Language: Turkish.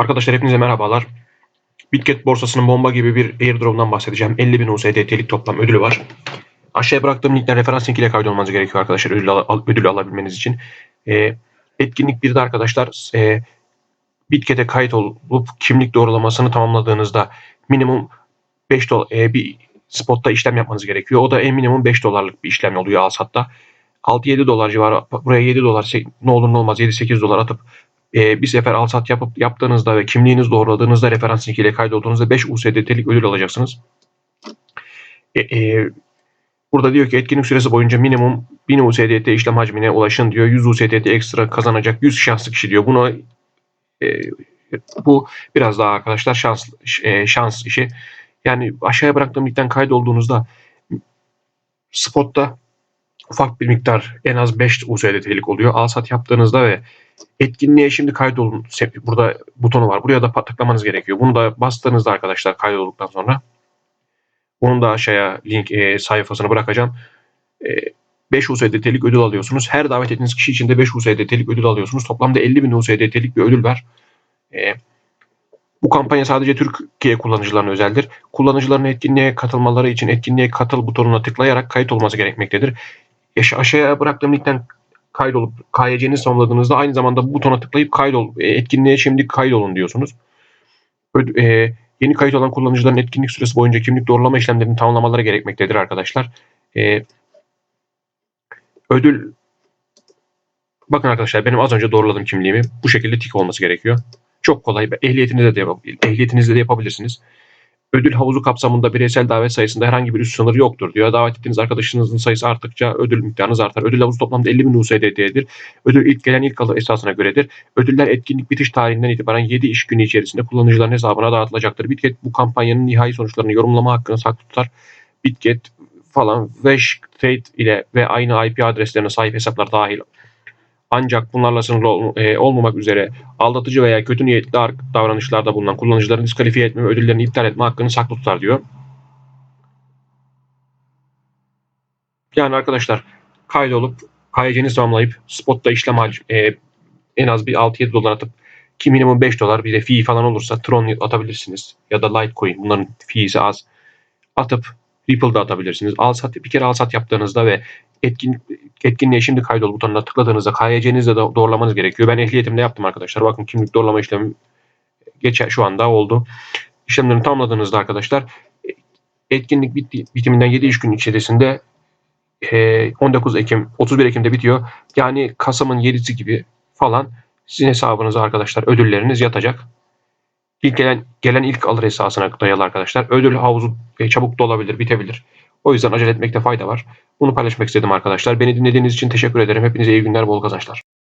Arkadaşlar hepinize merhabalar. Bitget borsasının bomba gibi bir airdrop'dan bahsedeceğim. 50 bin USDT'lik toplam ödülü var. Aşağıya bıraktığım linkten referans linkiyle kaydolmanız gerekiyor arkadaşlar ödül, al, ödülü alabilmeniz için. Ee, etkinlik 1'de arkadaşlar e, Bitget'e kayıt olup kimlik doğrulamasını tamamladığınızda minimum 5 dolar e, bir spotta işlem yapmanız gerekiyor. O da en minimum 5 dolarlık bir işlem oluyor Alsat'ta. 6-7 dolar civarı buraya 7 dolar ne olur ne olmaz 7-8 dolar atıp e, bir sefer al sat yapıp yaptığınızda ve kimliğiniz doğruladığınızda referans linkiyle kaydolduğunuzda 5 USDT'lik ödül alacaksınız. E, e, burada diyor ki etkinlik süresi boyunca minimum 1000 USDT işlem hacmine ulaşın diyor. 100 USDT ekstra kazanacak 100 şanslı kişi diyor. Buna e, bu biraz daha arkadaşlar şans e, şans işi. Yani aşağıya bıraktığım linkten kaydolduğunuzda spotta ufak bir miktar en az 5 USDT'lik oluyor. Al sat yaptığınızda ve etkinliğe şimdi kaydolun. Burada butonu var. Buraya da tıklamanız gerekiyor. Bunu da bastığınızda arkadaşlar kaydolduktan sonra bunu da aşağıya link e, sayfasını bırakacağım. E, 5 USDT'lik ödül alıyorsunuz. Her davet ettiğiniz kişi için de 5 USDT'lik ödül alıyorsunuz. Toplamda 50 bin USDT'lik bir ödül var. E, bu kampanya sadece Türkiye kullanıcılarına özeldir. Kullanıcıların etkinliğe katılmaları için etkinliğe katıl butonuna tıklayarak kayıt olması gerekmektedir. Aş- Aşağıya bıraktığım linkten kaydolup KYC'nizi tamamladığınızda aynı zamanda bu butona tıklayıp kaydol e, etkinliğe şimdi kaydolun diyorsunuz. Ö- e, yeni kayıt olan kullanıcıların etkinlik süresi boyunca kimlik doğrulama işlemlerini tamamlamaları gerekmektedir arkadaşlar. E, ödül Bakın arkadaşlar benim az önce doğruladım kimliğimi. Bu şekilde tik olması gerekiyor. Çok kolay. Ehliyetinizle de, ehliyetinizle de yapabilirsiniz. Ödül havuzu kapsamında bireysel davet sayısında herhangi bir üst sınır yoktur diyor. Davet ettiğiniz arkadaşınızın sayısı arttıkça ödül miktarınız artar. Ödül havuzu toplamda 50 bin USDT'dir. Ödül ilk gelen ilk alır esasına göredir. Ödüller etkinlik bitiş tarihinden itibaren 7 iş günü içerisinde kullanıcıların hesabına dağıtılacaktır. Bitget bu kampanyanın nihai sonuçlarını yorumlama hakkını saklı tutar. Bitget falan Vesh Trade ile ve aynı IP adreslerine sahip hesaplar dahil ancak bunlarla sınırlı ol- e, olmamak üzere aldatıcı veya kötü niyetli davranışlarda bulunan kullanıcıların diskalifiye etme ve ödüllerini iptal etme hakkını saklı tutar diyor. Yani arkadaşlar kaydolup KYC'nizi tamamlayıp spotta işlem e, en az bir 6-7 dolar atıp ki minimum 5 dolar bir de fee falan olursa Tron atabilirsiniz ya da Litecoin bunların fee'si az atıp Ripple'da atabilirsiniz. Al sat bir kere al sat yaptığınızda ve etkin etkinliğe şimdi kaydol butonuna tıkladığınızda KYC'nizle de doğrulamanız gerekiyor. Ben ehliyetimle yaptım arkadaşlar. Bakın kimlik doğrulama işlemi geçer şu anda oldu. İşlemlerini tamamladığınızda arkadaşlar etkinlik bitti, bitiminden 7 iş gün içerisinde e, 19 Ekim 31 Ekim'de bitiyor. Yani Kasım'ın 7'si gibi falan sizin hesabınıza arkadaşlar ödülleriniz yatacak. İlk gelen gelen ilk alır esasına dayalı arkadaşlar. Ödül havuzu e, çabuk dolabilir, bitebilir. O yüzden acele etmekte fayda var. Bunu paylaşmak istedim arkadaşlar. Beni dinlediğiniz için teşekkür ederim. Hepinize iyi günler, bol kazançlar.